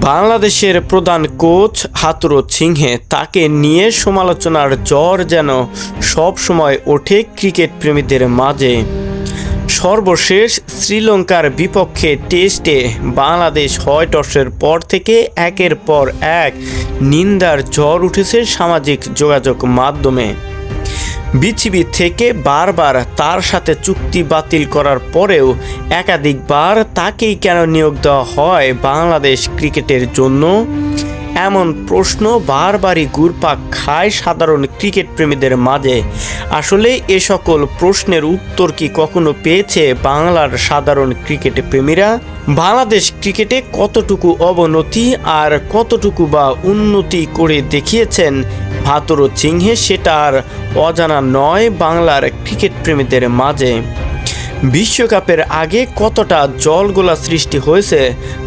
বাংলাদেশের প্রধান কোচ হাতুরো সিংহে তাকে নিয়ে সমালোচনার জ্বর যেন সব সময় ওঠে ক্রিকেট প্রেমীদের মাঝে। সর্বশেষ শ্রীলঙ্কার বিপক্ষে টেস্টে বাংলাদেশ হয় টসের পর থেকে একের পর এক নিন্দার জ্বর উঠেছে সামাজিক যোগাযোগ মাধ্যমে। বিসিবি থেকে বারবার তার সাথে চুক্তি বাতিল করার পরেও একাধিকবার তাকেই কেন নিয়োগ দেওয়া হয় বাংলাদেশ ক্রিকেটের জন্য? এমন প্রশ্ন বারবারই ঘুরপাক খায় সাধারণ ক্রিকেট প্রেমীদের মাঝে। আসলে এ সকল প্রশ্নের উত্তর কি কখনো পেয়েছে বাংলার সাধারণ ক্রিকেট প্রেমীরা? বাংলাদেশ ক্রিকেটে কতটুকু অবনতি আর কতটুকু বা উন্নতি করে দেখিয়েছেন ভাতর সিংহে সেটা আর অজানা নয় বাংলার ক্রিকেট প্রেমীদের মাঝে। বিশ্বকাপের আগে কতটা জলগোলা সৃষ্টি হয়েছে,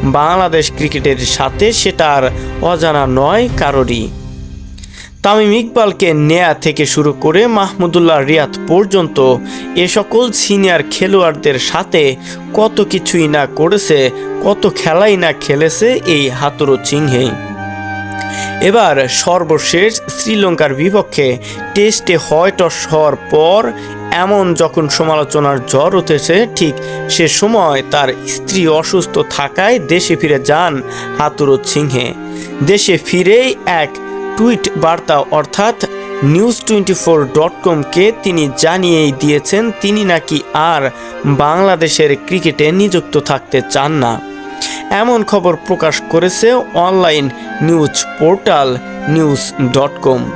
বাংলাদেশ ক্রিকেটের সাথে সেটা আর অজানা নয় কারোরই। তামিম ইকবালকে নেয়া থেকে শুরু করে মাহমুদুল্লাহ রিয়াদ পর্যন্ত এ সকল সিনিয়র খেলোয়াড়দের সাথে কত কিছুই না করেছে, কত খেলাই না খেলেছে এই হাতুরো চিংহেই। এবার সর্বশেষ শ্রীলঙ্কার বিপক্ষে টেস্টে হয় টস হওয়ার পর এমন যখন সমালোচনার জ্বর উঠেছে, ঠিক সে সময় তার স্ত্রী অসুস্থ থাকায় দেশে ফিরে যান হাতুরো সিংহে। দেশে ফিরেই এক টুইট বার্তা অর্থাৎ নিউজ টোয়েন্টি ফোর ডট কমকে তিনি জানিয়েই দিয়েছেন, তিনি নাকি আর বাংলাদেশের ক্রিকেটে নিযুক্ত থাকতে চান না। এমন খবর প্রকাশ করেছে online news portal news dot com.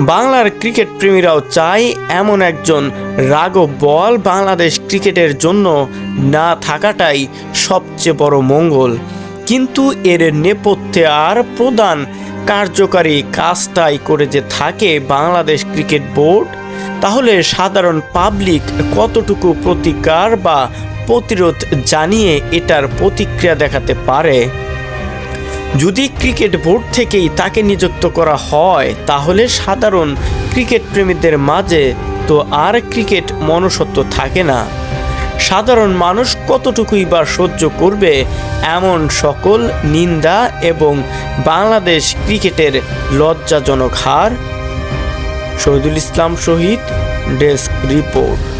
বাংলার ক্রিকেট প্রেমীরাও চায় এমন একজন রাগব বল বাংলাদেশ ক্রিকেটের জন্য না থাকাটাই সবচেয়ে বড় মঙ্গল। কিন্তু এর নেপথ্যে আর প্রধান কার্যকারী কাজটাই করে যে থাকে বাংলাদেশ ক্রিকেট বোর্ড, তাহলে সাধারণ পাবলিক কতটুকু প্রতিকার বা প্রতিরোধ জানিয়ে এটার প্রতিক্রিয়া দেখাতে পারে। যদি ক্রিকেট বোর্ড থেকেই তাকে নিযুক্ত করা হয়, তাহলে সাধারণ ক্রিকেট প্রেমীদের মাঝে তো আর ক্রিকেট মনসত্ব থাকে না। সাধারণ মানুষ কতটুকুই বা সহ্য করবে এমন সকল নিন্দা এবং বাংলাদেশ ক্রিকেটের লজ্জাজনক হার? Shahidul Islam Shahid, desk report.